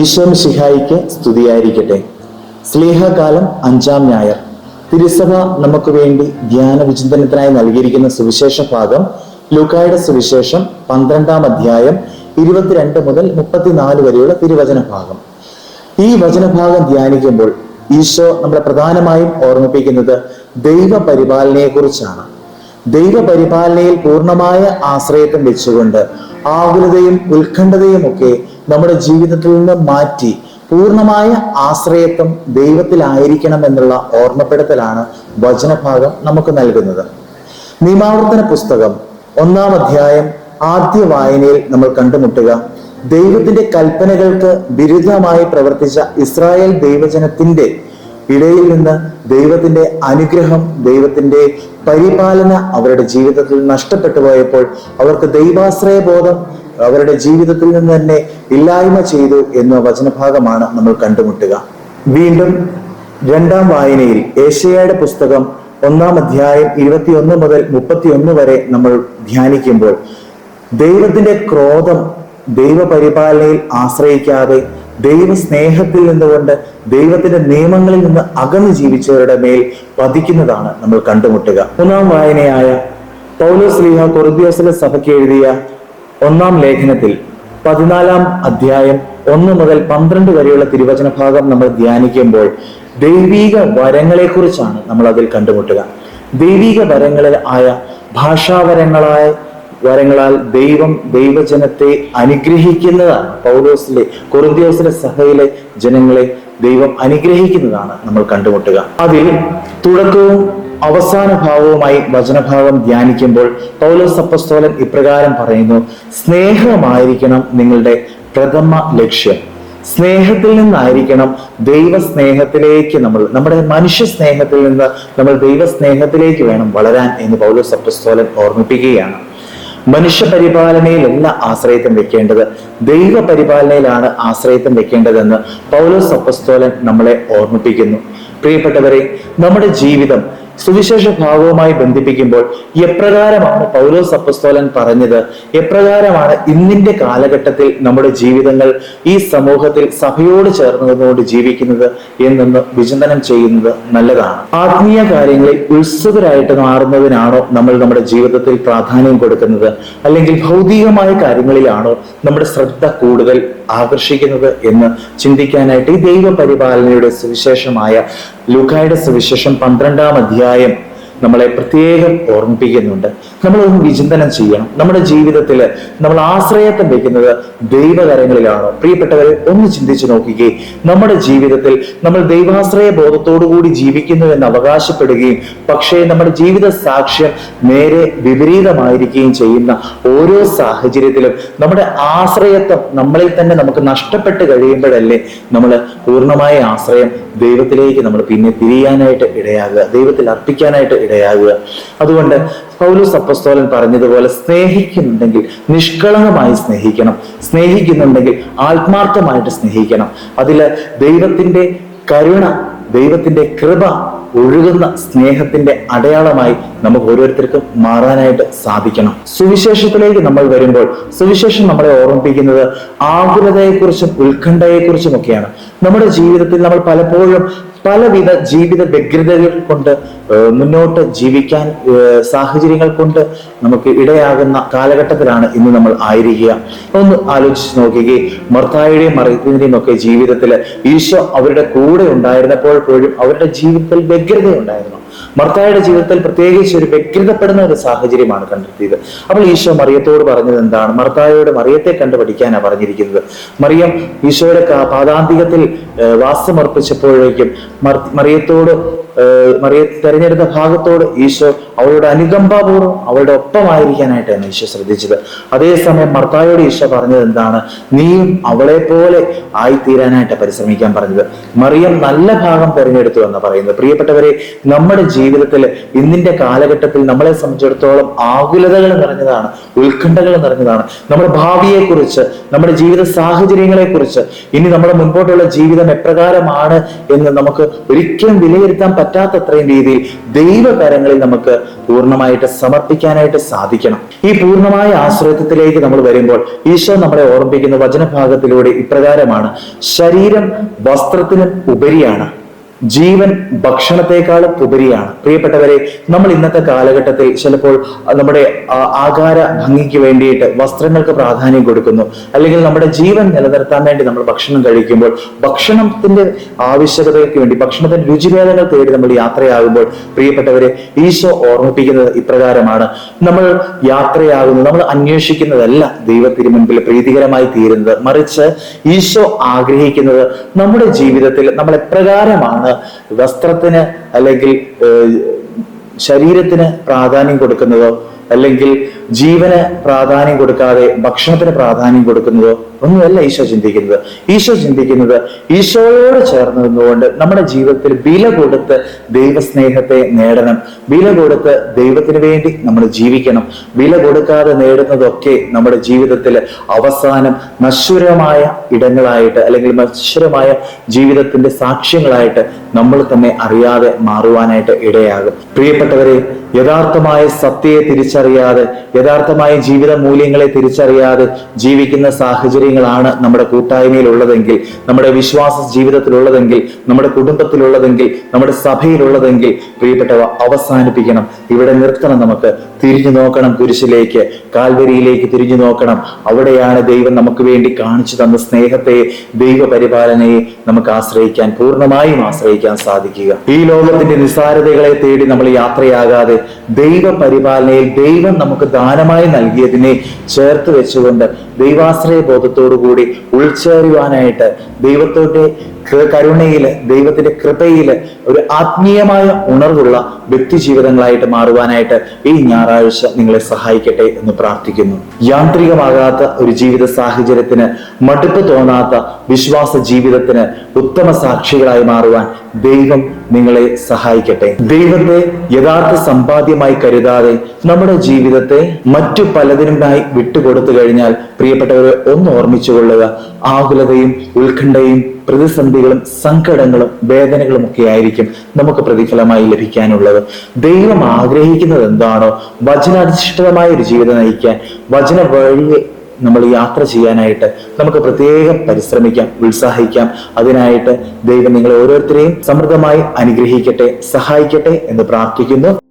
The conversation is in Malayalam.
ഈശോം ശിഹായിക്ക് സ്തുതിയായിരിക്കട്ടെ. സ്നേഹകാലം അഞ്ചാം ഞായർ. തിരുസഭ നമുക്ക് വേണ്ടി ധ്യാന വിചിന്തനത്തിനായി നൽകിയിരിക്കുന്ന സുവിശേഷ ഭാഗം ലൂക്കായുടെ സുവിശേഷം പന്ത്രണ്ടാം അധ്യായം ഇരുപത്തിരണ്ട് മുതൽ മുപ്പത്തിനാല് വരെയുള്ള തിരുവചന ഭാഗം. ഈ വചനഭാഗം ധ്യാനിക്കുമ്പോൾ ഈശോ നമ്മളെ പ്രധാനമായും ഓർമ്മിപ്പിക്കുന്നത് ദൈവ പരിപാലനയെ കുറിച്ചാണ് ദൈവപരിപാലനയിൽ പൂർണമായ ആശ്രയത്വം വെച്ചുകൊണ്ട് ആകുലതയും ഉത്കണ്ഠതയും ഒക്കെ നമ്മുടെ ജീവിതത്തിൽ നിന്ന് മാറ്റി പൂർണമായ ആശ്രയത്വം ദൈവത്തിലായിരിക്കണം എന്നുള്ള ഓർമ്മപ്പെടുത്തലാണ് വചനഭാഗം നമുക്ക് നൽകുന്നത്. നിയമാവർത്തന പുസ്തകം ഒന്നാം അധ്യായം ആദ്യ വായനയിൽ നമ്മൾ കണ്ടുമുട്ടുക. ദൈവത്തിന്റെ കൽപ്പനകൾക്ക് വിരുദ്ധമായി പ്രവർത്തിച്ച ഇസ്രായേൽ ദൈവജനത്തിന്റെ ഇടയിൽ നിന്ന് ദൈവത്തിന്റെ അനുഗ്രഹം ദൈവത്തിന്റെ പരിപാലന അവരുടെ ജീവിതത്തിൽ നഷ്ടപ്പെട്ടു പോയപ്പോൾ അവർക്ക് ദൈവാശ്രയ ബോധം അവരുടെ ജീവിതത്തിൽ നിന്ന് തന്നെ ഇല്ലായ്മ ചെയ്തു എന്ന വചനഭാഗമാണ് നമ്മൾ കണ്ടുമുട്ടുക. വീണ്ടും രണ്ടാം വായനയിൽ ഏഷ്യയുടെ പുസ്തകം ഒന്നാം അധ്യായം ഇരുപത്തിയൊന്ന് മുതൽ മുപ്പത്തിയൊന്ന് വരെ നമ്മൾ ധ്യാനിക്കുമ്പോൾ ദൈവത്തിന്റെ ക്രോധം ദൈവപരിപാലനയിൽ ആശ്രയിക്കാതെ ദൈവ സ്നേഹത്തിൽ നിന്നുകൊണ്ട് ദൈവത്തിന്റെ നിയമങ്ങളിൽ നിന്ന് അകന്നു ജീവിച്ചവരുടെ മേൽ പതിക്കുന്നതാണ് നമ്മൾ കണ്ടുമുട്ടുക. മൂന്നാം വായനയായ പൗലോസ് ലീഹ കൊറിന്തിയോസിലെ സഭയ്ക്ക് എഴുതിയ ഒന്നാം ലേഖനത്തിൽ പതിനാലാം അധ്യായം ഒന്ന് മുതൽ പന്ത്രണ്ട് വരെയുള്ള തിരുവചന ഭാഗം നമ്മൾ ധ്യാനിക്കുമ്പോൾ ദൈവീക വരങ്ങളെക്കുറിച്ചാണ് നമ്മൾ അതിൽ കണ്ടുമുട്ടുക. ദൈവീക വരങ്ങളിൽ ആയ ഭാഷാവരങ്ങളായ വരങ്ങളാൽ ദൈവം ദൈവജനത്തെ അനുഗ്രഹിക്കുന്നതാണ്. പൗലോസിലെ കൊറിന്തിയോസിലെ സഹയിലെ ജനങ്ങളെ ദൈവം അനുഗ്രഹിക്കുന്നതാണ് നമ്മൾ കണ്ടുമുട്ടുക. അതിൽ തുടക്കവും അവസാന ഭാവവുമായി വചനഭാവം ധ്യാനിക്കുമ്പോൾ പൗലോസ് അപ്പസ്തോലൻ ഇപ്രകാരം പറയുന്നു സ്നേഹമായിരിക്കണം നിങ്ങളുടെ പ്രഥമ ലക്ഷ്യം. സ്നേഹത്തിൽ നിന്നായിരിക്കണം ദൈവസ്നേഹത്തിലേക്ക് നമ്മൾ നമ്മുടെ മനുഷ്യ സ്നേഹത്തിൽ നിന്ന് നമ്മൾ ദൈവസ്നേഹത്തിലേക്ക് വേണം വളരാൻ എന്ന് പൗലോസ് അപ്പസ്തോലൻ ഓർമ്മിപ്പിക്കുകയാണ്. മനുഷ്യ പരിപാലനയിലല്ല ആശ്രയത്വം വെക്കേണ്ടത് ദൈവ പരിപാലനയിലാണ് ആശ്രയത്വം വെക്കേണ്ടതെന്ന് പൗലോസ് അപ്പസ്തോലൻ നമ്മളെ ഓർമ്മിപ്പിക്കുന്നു. പ്രിയപ്പെട്ടവരെ നമ്മുടെ ജീവിതം സുവിശേഷ ഭാഗവുമായി ബന്ധിപ്പിക്കുമ്പോൾ എപ്രകാരമാണ് പൗലോസ് അപ്പസ്തോലൻ പറഞ്ഞത്? എപ്രകാരമാണ് ഇന്നിന്റെ കാലഘട്ടത്തിൽ നമ്മുടെ ജീവിതങ്ങൾ ഈ സമൂഹത്തിൽ സഭയോട് ചേർന്ന് നിന്നുകൊണ്ട് ജീവിക്കുന്നത് എന്നൊന്ന് വിചിന്തനം ചെയ്യുന്നത് നല്ലതാണ്. ആത്മീയ കാര്യങ്ങളിൽ ഉത്സുകരായിട്ട് മാറുന്നതിനാണോ നമ്മൾ നമ്മുടെ ജീവിതത്തിൽ പ്രാധാന്യം കൊടുക്കുന്നത്? അല്ലെങ്കിൽ ഭൗതികമായ കാര്യങ്ങളിലാണോ നമ്മുടെ ശ്രദ്ധ കൂടുതൽ ആകർഷിക്കുന്നത് എന്ന് ചിന്തിക്കാനായിട്ട് ഈ ദൈവപരിപാലനയുടെ സുവിശേഷമായ ലുഖായുടെ സുവിശേഷം പന്ത്രണ്ടാം അധ്യായം നമ്മളെ പ്രത്യേകം ഓർമ്മിപ്പിക്കുന്നുണ്ട്. നമ്മളൊന്ന് വിചിന്തനം ചെയ്യണം. നമ്മുടെ ജീവിതത്തിൽ നമ്മൾ ആശ്രയത്വം വെക്കുന്നത് ദൈവകരങ്ങളിലാണോ. പ്രിയപ്പെട്ടവരെ ഒന്ന് ചിന്തിച്ചു നോക്കുകയും നമ്മുടെ ജീവിതത്തിൽ നമ്മൾ ദൈവാശ്രയ ബോധത്തോടുകൂടി ജീവിക്കുന്നു എന്ന് അവകാശപ്പെടുകയും പക്ഷേ നമ്മുടെ ജീവിത സാക്ഷ്യം നേരെ വിപരീതമായിരിക്കുകയും ചെയ്യുന്ന ഓരോ സാഹചര്യത്തിലും നമ്മുടെ ആശ്രയത്വം നമ്മളിൽ തന്നെ നമുക്ക് നഷ്ടപ്പെട്ട് കഴിയുമ്പോഴല്ലേ നമ്മൾ പൂർണമായ ആശ്രയം ദൈവത്തിലേക്ക് നമ്മൾ പിന്നെ തിരിയാനായിട്ട് ഇടയാകുക ദൈവത്തിൽ അർപ്പിക്കാനായിട്ട് ഇടയാകുക. അതുകൊണ്ട് പൗലോസ് അപ്പസ്തോലൻ പറഞ്ഞതുപോലെ സ്നേഹിക്കുന്നുണ്ടെങ്കിൽ നിഷ്കളങ്കമായി സ്നേഹിക്കണം. സ്നേഹിക്കുന്നുണ്ടെങ്കിൽ ആത്മാർത്ഥമായിട്ട് സ്നേഹിക്കണം. അതിൽ ദൈവത്തിന്റെ കരുണ ദൈവത്തിന്റെ കൃപ ഒഴുകുന്ന സ്നേഹത്തിന്റെ അടയാളമായി നമുക്ക് ഓരോരുത്തർക്കും മാറാനായിട്ട് സാധിക്കണം. സുവിശേഷത്തിലേക്ക് നമ്മൾ വരുമ്പോൾ സുവിശേഷം നമ്മളെ ഓർമ്മിപ്പിക്കുന്നത് ആകുലതയെക്കുറിച്ചും ഉത്കണ്ഠയെക്കുറിച്ചും ഒക്കെയാണ് നമ്മുടെ ജീവിതത്തിൽ നമ്മൾ പലപ്പോഴും പലവിധ ജീവിത വ്യഗ്രതകൾ കൊണ്ട് മുന്നോട്ട് ജീവിക്കാൻ സാഹചര്യങ്ങൾ കൊണ്ട് നമുക്ക് ഇടയാകുന്ന കാലഘട്ടത്തിലാണ് ഇന്ന് നമ്മൾ ആയിരിക്കുക. ഒന്ന് ആലോചിച്ച് നോക്കുകയും മർത്തായുടെയും മറിയത്തിന്റെയും ഒക്കെ ജീവിതത്തിൽ ഈശോ അവരുടെ കൂടെ ഉണ്ടായിരുന്നപ്പോൾ പോലും അവരുടെ ജീവിതത്തിൽ വ്യഗ്രത ഉണ്ടായിരുന്നു. മർത്തായുടെ ജീവിതത്തിൽ പ്രത്യേകിച്ച് ഒരു വ്യക്തിതപ്പെടുന്ന ഒരു സാഹചര്യമാണ് കണ്ടെത്തിയത്. അപ്പോൾ ഈശോ മറിയത്തോട് പറഞ്ഞത് എന്താണ്? മർത്തായോട് മറിയത്തെ കണ്ട് പഠിക്കാനാണ് പറഞ്ഞിരിക്കുന്നത്. മറിയം ഈശോയുടെ പാതാന്തികത്തിൽ വാസമർപ്പിച്ചപ്പോഴേക്കും മറിയത്തോട് മറിയ തെരഞ്ഞെടുത്ത ഭാഗത്തോട് ഈശോ അവളുടെ അനുകമ്പാപൂർവം അവളുടെ ഒപ്പമായിരിക്കാനായിട്ടാണ് ഈശോ ശ്രദ്ധിച്ചത്. അതേസമയം മർത്തായോട് ഈശോ പറഞ്ഞത് എന്താണ്? നീയും അവളെ പോലെ ആയിത്തീരാനായിട്ട് പരിശ്രമിക്കാൻ പറഞ്ഞത്. മറിയം നല്ല ഭാഗം തെരഞ്ഞെടുത്തു എന്ന് പറയുന്നത്. പ്രിയപ്പെട്ടവരെ നമ്മുടെ ജീവിതത്തിൽ ഇന്നിന്റെ കാലഘട്ടത്തിൽ നമ്മളെ സംബന്ധിച്ചിടത്തോളം ആകുലതകൾ നിറഞ്ഞതാണ് ഉത്കണ്ഠകൾ നിറഞ്ഞതാണ്. നമ്മുടെ ഭാവിയെ കുറിച്ച് നമ്മുടെ ജീവിത സാഹചര്യങ്ങളെ കുറിച്ച് ഇനി നമ്മുടെ മുൻപോട്ടുള്ള ജീവിതം എപ്രകാരമാണ് എന്ന് നമുക്ക് ഒരിക്കലും വിലയിരുത്താൻ പറ്റാത്തത്രയും രീതിയിൽ ദൈവകരങ്ങളിൽ നമുക്ക് പൂർണമായിട്ട് സമർപ്പിക്കാനായിട്ട് സാധിക്കണം. ഈ പൂർണമായ ആശ്രയത്വത്തിലേക്ക് നമ്മൾ വരുമ്പോൾ ഈശോ നമ്മളെ ഓർമ്മിപ്പിക്കുന്ന വചനഭാഗത്തിലൂടെ ഇപ്രകാരമാണ്. ശരീരം വസ്ത്രത്തിനും ഉപരിയാണ്. ജീവൻ ഭക്ഷണത്തെക്കാളും ഉപരിയാണ്. പ്രിയപ്പെട്ടവരെ നമ്മൾ ഇന്നത്തെ കാലഘട്ടത്തിൽ ചിലപ്പോൾ നമ്മുടെ ആകാര ഭംഗിക്ക് വേണ്ടിയിട്ട് വസ്ത്രങ്ങൾക്ക് പ്രാധാന്യം കൊടുക്കുന്നു. അല്ലെങ്കിൽ നമ്മുടെ ജീവൻ നിലനിർത്താൻ വേണ്ടി നമ്മൾ ഭക്ഷണം കഴിക്കുമ്പോൾ ഭക്ഷണത്തിന്റെ ആവശ്യകതയ്ക്ക് വേണ്ടി ഭക്ഷണത്തിന്റെ രുചിഭേദങ്ങൾ തേടി നമ്മൾ യാത്രയാകുമ്പോൾ പ്രിയപ്പെട്ടവരെ ഈശോ ഓർമ്മിപ്പിക്കുന്നത് ഇപ്രകാരമാണ്. നമ്മൾ യാത്രയാകുന്നത് നമ്മൾ അന്വേഷിക്കുന്നതല്ല ദൈവത്തിന് മുൻപിൽ പ്രീതികരമായി തീരുന്നത്. മറിച്ച് ഈശോ ആഗ്രഹിക്കുന്നത് നമ്മുടെ ജീവിതത്തിൽ നമ്മൾ എപ്രകാരമാണ് വസ്ത്രത്തിന് അല്ലെങ്കിൽ ശരീരത്തിന് പ്രാധാന്യം കൊടുക്കുന്നതോ അല്ലെങ്കിൽ ജീവന് പ്രാധാന്യം കൊടുക്കാതെ ഭക്ഷണത്തിന് പ്രാധാന്യം കൊടുക്കുന്നതോ ഒന്നുമല്ല ഈശോ ചിന്തിക്കുന്നത്. ഈശോ ചിന്തിക്കുന്നത് ഈശോയോട് ചേർന്ന് നിന്നുകൊണ്ട് നമ്മുടെ ജീവിതത്തിൽ വില കൊടുത്ത് ദൈവസ്നേഹത്തെ നേടണം. വില കൊടുത്ത് ദൈവത്തിന് വേണ്ടി നമ്മൾ ജീവിക്കണം. വില കൊടുക്കാതെ നേടുന്നതൊക്കെ നമ്മുടെ ജീവിതത്തിൽ അവസാനം നശ്വരമായ ഇടങ്ങളായിട്ട് അല്ലെങ്കിൽ നശ്വരമായ ജീവിതത്തിന്റെ സാക്ഷ്യങ്ങളായിട്ട് നമ്മൾ തന്നെ അറിയാതെ മാറുവാനായിട്ട് ഇടയാകും. പ്രിയപ്പെട്ടവരെ യഥാർത്ഥമായ സത്യയെ തിരിച്ചറിയാതെ യഥാർത്ഥമായ ജീവിത മൂല്യങ്ങളെ തിരിച്ചറിയാതെ ജീവിക്കുന്ന സാഹചര്യങ്ങളാണ് നമ്മുടെ കൂട്ടായ്മയിൽ ഉള്ളതെങ്കിൽ നമ്മുടെ വിശ്വാസ ജീവിതത്തിലുള്ളതെങ്കിൽ നമ്മുടെ കുടുംബത്തിലുള്ളതെങ്കിൽ നമ്മുടെ സഭയിലുള്ളതെങ്കിൽ പ്രിയപ്പെട്ടവ അവസാനിപ്പിക്കണം. ഇവിടെ നിർത്തണം നമുക്ക്. തിരിഞ്ഞു നോക്കണം കുരിശിലേക്ക്. കാൽവരിയിലേക്ക് തിരിഞ്ഞു നോക്കണം. അവിടെയാണ് ദൈവം നമുക്ക് വേണ്ടി കാണിച്ചു തന്ന സ്നേഹത്തെ ദൈവ പരിപാലനയെ നമുക്ക് ആശ്രയിക്കാൻ പൂർണമായും ആശ്രയിക്കാൻ സാധിക്കുക. ഈ ലോകത്തിന്റെ നിസ്സാരതകളെ തേടി നമ്മൾ യാത്രയാകാതെ ദൈവ പരിപാലനയിൽ ദൈവം നമുക്ക് ദാനമായി നൽകിയതിനെ ചേർത്ത് വെച്ചുകൊണ്ട് ദൈവാശ്രയ ബോധത്തോടുകൂടി ഉൾച്ചേരുവാനായിട്ട് ദൈവത്തോടെ കരുണയിൽ ദൈവത്തിന്റെ കൃപയിൽ ഒരു ആത്മീയമായ ഉണർവുള്ള വ്യക്തി ജീവിതങ്ങളായിട്ട് മാറുവാനായിട്ട് ഈ ഞായറാഴ്ച നിങ്ങളെ സഹായിക്കട്ടെ എന്ന് പ്രാർത്ഥിക്കുന്നു. യാന്ത്രികമാകാത്ത ഒരു ജീവിത സാഹചര്യത്തിന് മടുപ്പ് തോന്നാത്ത വിശ്വാസ ജീവിതത്തിന് ഉത്തമ സാക്ഷികളായി മാറുവാൻ ദൈവം നിങ്ങളെ സഹായിക്കട്ടെ. ദൈവത്തെ യഥാർത്ഥ സമ്പാദ്യമായി കരുതാതെ നമ്മുടെ ജീവിതത്തെ മറ്റു പലതിനുമായി വിട്ടുകൊടുത്തു കഴിഞ്ഞാൽ പ്രിയപ്പെട്ടവരെ ഒന്ന് ഓർമ്മിച്ചുകൊള്ളുക ആകുലതയും ഉത്കണ്ഠയും പ്രതിസന്ധികളും സങ്കടങ്ങളും വേദനകളും ഒക്കെ ആയിരിക്കും നമുക്ക് പ്രതിഫലമായി ലഭിക്കാനുള്ളത്. ദൈവം ആഗ്രഹിക്കുന്നത് എന്താണോ വചനാധിഷ്ഠിതമായ ഒരു ജീവിതം നയിക്കാൻ വചന വഴിയെ നമ്മൾ യാത്ര ചെയ്യാനായിട്ട് നമുക്ക് പ്രത്യേകം പരിശ്രമിക്കാം ഉത്സാഹിക്കാം. അതിനായിട്ട് ദൈവം നിങ്ങളെ ഓരോരുത്തരെയും സമൃദ്ധമായി അനുഗ്രഹിക്കട്ടെ സഹായിക്കട്ടെ എന്ന് പ്രാർത്ഥിക്കുന്നു.